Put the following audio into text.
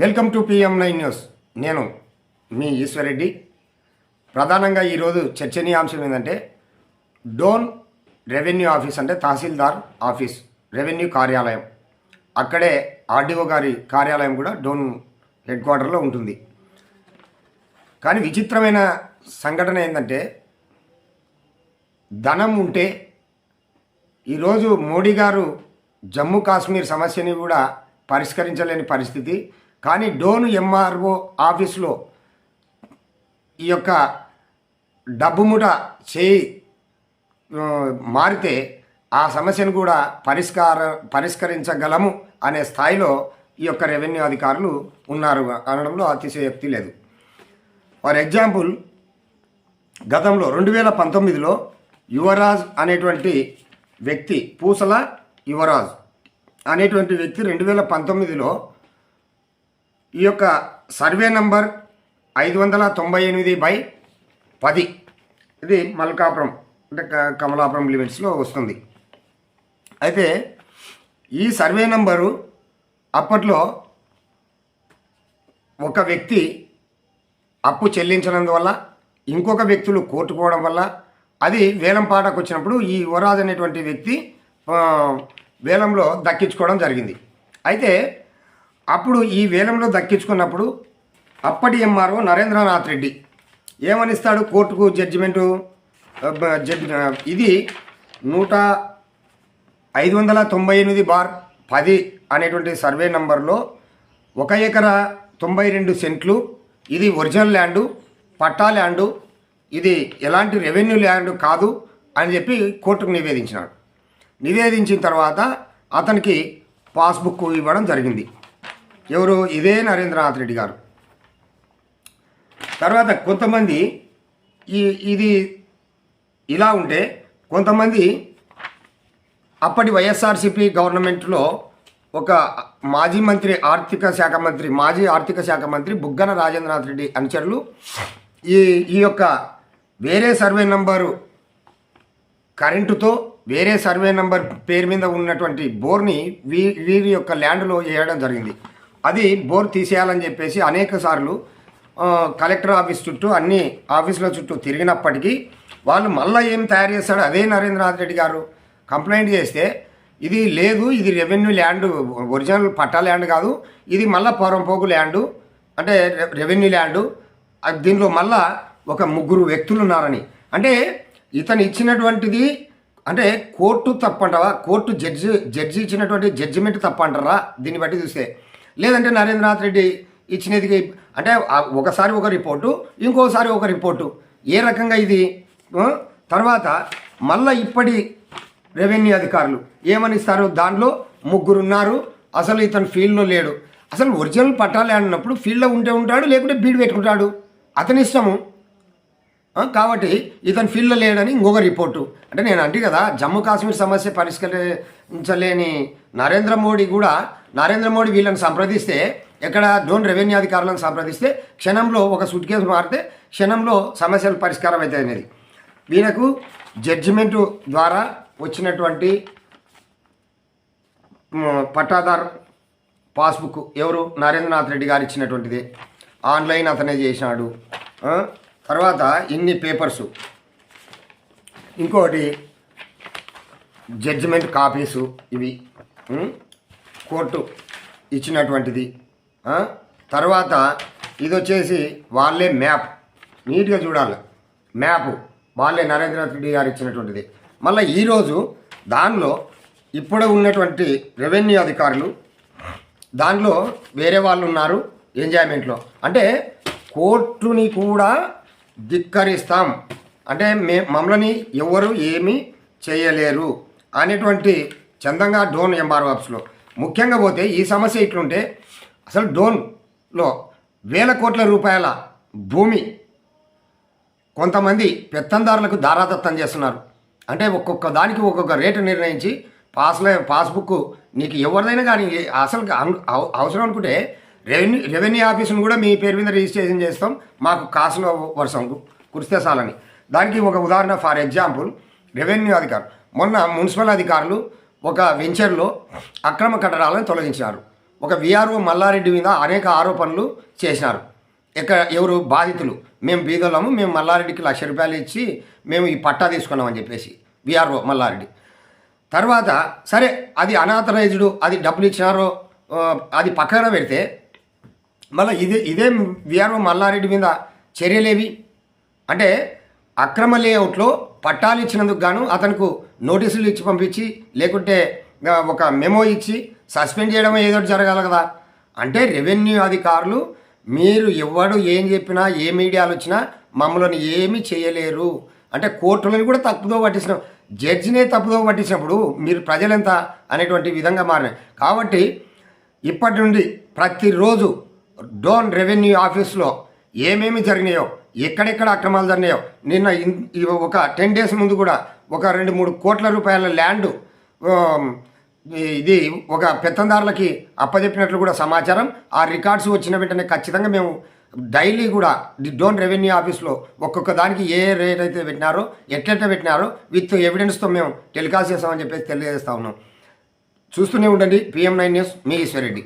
Welcome to PM nine news. నేను మీ ఈశ్వరెడ్డి. ప్రధానంగా ఈరోజు చర్చనీయాంశం ఏంటంటే డోన్ రెవెన్యూ ఆఫీస్ అంటే తహసీల్దార్ ఆఫీస్ రెవెన్యూ కార్యాలయం. అక్కడే ఆర్డీఓ గారి కార్యాలయం కూడా డోన్ హెడ్ క్వార్టర్లో ఉంటుంది. కానీ విచిత్రమైన సంఘటన ఏంటంటే ధనం ఉంటే ఈరోజు మోడీ గారు జమ్మూ కాశ్మీర్ సమస్యని కూడా పరిష్కరించలేని పరిస్థితి కానీ డోన్ ఎంఆర్ఓ ఆఫీస్లో ఈ యొక్క డబ్బు ముఠ చేయి మారితే ఆ సమస్యను కూడా పరిష్కార పరిష్కరించగలము అనే స్థాయిలో ఈ యొక్క రెవెన్యూ అధికారులు ఉన్నారు అనడంలో అతిశయోక్తి లేదు. ఫర్ ఎగ్జాంపుల్ గతంలో రెండు వేల పంతొమ్మిదిలో యువరాజ్ అనేటువంటి వ్యక్తి పూసల యువరాజ్ అనేటువంటి వ్యక్తి రెండు వేల పంతొమ్మిదిలో ఈ యొక్క సర్వే నంబర్ ఐదు వందల తొంభై ఎనిమిది బై పది. ఇది మల్కాపురం అంటే కమలాపురం లిమిట్స్లో వస్తుంది. అయితే ఈ సర్వే నంబరు అప్పట్లో ఒక వ్యక్తి అప్పు చెల్లించినందువల్ల ఇంకొక వ్యక్తులు కోర్టుకోవడం వల్ల అది వేలం పాటకు వచ్చినప్పుడు ఈ యువరాజ్ అనేటువంటి వ్యక్తి వేలంలో దక్కించుకోవడం జరిగింది. అయితే అప్పుడు ఈ వేలంలో దక్కించుకున్నప్పుడు అప్పటి ఎంఆర్ఓ నరేంద్రనాథ్ రెడ్డి ఏమనిస్తాడు కోర్టుకు జడ్జిమెంటు? ఇది నూట ఐదు వందల తొంభై ఎనిమిది బార్ పది అనేటువంటి సర్వే నంబర్లో ఒక ఎకరా తొంభై రెండు సెంట్లు ఇది ఒరిజినల్ ల్యాండు పట్టా ల్యాండు ఇది ఎలాంటి రెవెన్యూ ల్యాండ్ కాదు అని చెప్పి కోర్టుకు నివేదించినాడు. నివేదించిన తర్వాత అతనికి పాస్బుక్ ఇవ్వడం జరిగింది. ఎవరు? ఇదే నరేంద్రనాథ్ రెడ్డి గారు. తర్వాత కొంతమంది ఈ ఇది ఇలా ఉంటే కొంతమంది అప్పటి వైఎస్ఆర్సీపీ గవర్నమెంట్లో ఒక మాజీ మంత్రి ఆర్థిక శాఖ మంత్రి మాజీ ఆర్థిక శాఖ మంత్రి బుగ్గన రాజేంద్రనాథ్ రెడ్డి అనుచరులు ఈ ఈ యొక్క వేరే సర్వే నంబరు కరెంటుతో వేరే సర్వే నంబర్ పేరు మీద ఉన్నటువంటి బోర్ని వీ వీరి యొక్క ల్యాండ్లో వేయడం జరిగింది. అది బోర్ తీసేయాలని చెప్పేసి అనేక సార్లు కలెక్టర్ ఆఫీస్ చుట్టూ అన్ని ఆఫీసుల చుట్టూ తిరిగినప్పటికీ వాళ్ళు మళ్ళీ ఏం తయారు చేస్తాడు అదే నరేంద్రనాథ్ రెడ్డి గారు కంప్లైంట్ చేస్తే ఇది లేదు ఇది రెవెన్యూ ల్యాండ్ ఒరిజినల్ పట్టా ల్యాండ్ కాదు ఇది మళ్ళా పోరంపోకు ల్యాండు అంటే రెవెన్యూ ల్యాండు దీనిలో మళ్ళా ఒక ముగ్గురు వ్యక్తులు ఉన్నారని. అంటే ఇతను ఇచ్చినటువంటిది అంటే కోర్టు తప్పంటావా? కోర్టు జడ్జి జడ్జి ఇచ్చినటువంటి జడ్జిమెంట్ తప్పంటారా? దీన్ని బట్టి చూస్తే. లేదంటే నరేంద్రనాథ్ రెడ్డి ఇచ్చినది అంటే ఒకసారి ఒక రిపోర్టు ఇంకోసారి ఒక రిపోర్టు. ఏ రకంగా ఇది? తర్వాత మళ్ళీ ఇప్పటి రెవెన్యూ అధికారులు ఏమని ఇస్తారు దాంట్లో ముగ్గురు ఉన్నారు అసలు ఇతను ఫీల్డ్లో లేడు. అసలు ఒరిజినల్ పట్టాలి అన్నప్పుడు ఫీల్డ్లో ఉంటే ఉంటాడు లేకుంటే బీడ్ పెట్టుకుంటాడు. అతని ఇష్టము. కాబట్టి ఇతను ఫీల్డ్లో లేడని ఇంకొక రిపోర్టు. అంటే నేను అంటే కదా జమ్మూ కాశ్మీర్ సమస్య పరిష్కరించలేని నరేంద్ర మోడీ కూడా నరేంద్ర మోడీ వీళ్ళని సంప్రదిస్తే ఎక్కడ డోన్ రెవెన్యూ అధికారులను సంప్రదిస్తే క్షణంలో ఒక సూట్ కేసు మారితే క్షణంలో సమస్యలు పరిష్కారం అవుతాయి అనేది. వీళ్ళకు జడ్జిమెంటు ద్వారా వచ్చినటువంటి పట్టాదారు పాస్బుక్ ఎవరు? నరేంద్రనాథ్ రెడ్డి గారు ఇచ్చినటువంటిది. ఆన్లైన్ అతనే చేసినాడు తర్వాత ఇన్ని పేపర్సు. ఇంకోటి జడ్జిమెంట్ కాపీసు ఇవి. కోర్టు ఇచ్చినటువంటిది తర్వాత ఇది వచ్చేసి వాళ్ళే మ్యాప్. నీట్గా చూడాలి. మ్యాప్. వాళ్ళే నరేంద్రనాథ్ రెడ్డి గారు ఇచ్చినటువంటిది. మళ్ళీ ఈరోజు దానిలో ఇప్పుడు ఉన్నటువంటి రెవెన్యూ అధికారులు దానిలో వేరే వాళ్ళు ఉన్నారు ఎంజాయ్మెంట్లో. అంటే కోర్టుని కూడా ధిక్కరిస్తాం. అంటే మే మమ్మల్ని ఎవరు ఏమీ చేయలేరు అనేటువంటి చందంగా డోన్ ఎంఆర్ఓ ఆఫీస్లో. ముఖ్యంగా పోతే ఈ సమస్య ఇట్లుంటే అసలు డోన్లో వేల కోట్ల రూపాయల భూమి కొంతమంది పెత్తందారులకు దారాదత్తం చేస్తున్నారు. అంటే ఒక్కొక్క దానికి ఒక్కొక్క రేటు నిర్ణయించి పాస్లే పాస్బుక్ నీకు ఎవరిదైనా కానీ అసలు అవసరం అనుకుంటే రెవెన్యూ రెవెన్యూ ఆఫీసును కూడా మీ పేరు మీద రిజిస్ట్రేషన్ చేస్తాం. మాకు కాసులో వర్షం కురిస్తే చాలని. దానికి ఒక ఉదాహరణ ఫర్ ఎగ్జాంపుల్ రెవెన్యూ అధికారులు. మొన్న మున్సిపల్ అధికారులు ఒక వెంచర్లో అక్రమ కట్టడాలను తొలగించారు ఒక విఆర్ఓ మల్లారెడ్డి మీద అనేక ఆరోపణలు చేసినారు. ఇక్కడ ఎవరు బాధితులు? మేము బీదోళ్ళము మేము మల్లారెడ్డికి లక్ష రూపాయలు ఇచ్చి మేము ఈ పట్టా తీసుకున్నామని చెప్పేసి విఆర్ఓ మల్లారెడ్డి. తర్వాత సరే అది అనాథరైజ్డ్ అది డబ్బులు ఇచ్చినారో అది పక్కన పెడితే మళ్ళీ ఇదే ఇదే విఆర్ఓ మల్లారెడ్డి మీద చర్యలేవి? అంటే అక్రమ లేఅవుట్లో పట్టాలు ఇచ్చినందుకు గాను అతనికి నోటీసులు ఇచ్చి పంపించి లేకుంటే ఒక మెమో ఇచ్చి సస్పెండ్ చేయడం ఏదో జరగాలి కదా. అంటే రెవెన్యూ అధికారులు మీరు ఎవడు ఏం చెప్పినా ఏ మీడియాలు వచ్చినా మమ్మల్ని ఏమీ చేయలేరు. అంటే కోర్టులను కూడా తప్పుదో పట్టించిన. జడ్జినే తప్పుదో పట్టించినప్పుడు మీరు ప్రజలెంత అనేటువంటి విధంగా మారినాయి. కాబట్టి ఇప్పటి నుండి ప్రతిరోజు డోన్ రెవెన్యూ ఆఫీస్లో ఏమేమి జరిగినాయో ఎక్కడెక్కడ అక్రమాలు జరిగినాయో. నిన్న ఒక టెన్ డేస్ ముందు కూడా ఒక రెండు మూడు కోట్ల రూపాయల ల్యాండ్ ఇది ఒక పెత్తందారులకి అప్పజెప్పినట్లు కూడా సమాచారం. ఆ రికార్డ్స్ వచ్చిన వెంటనే ఖచ్చితంగా మేము డైలీ కూడా ది డోన్ రెవెన్యూ ఆఫీస్లో ఒక్కొక్క దానికి ఏ రేట్ అయితే పెట్టినారో ఎట్లెట్లా పెట్టినారో విత్ ఎవిడెన్స్తో మేము టెలికాస్ట్ చేస్తామని చెప్పేసి తెలియజేస్తా ఉన్నాం. చూస్తూనే ఉండండి పిఎం నైన్ న్యూస్ మీ ఈశ్వరెడ్డి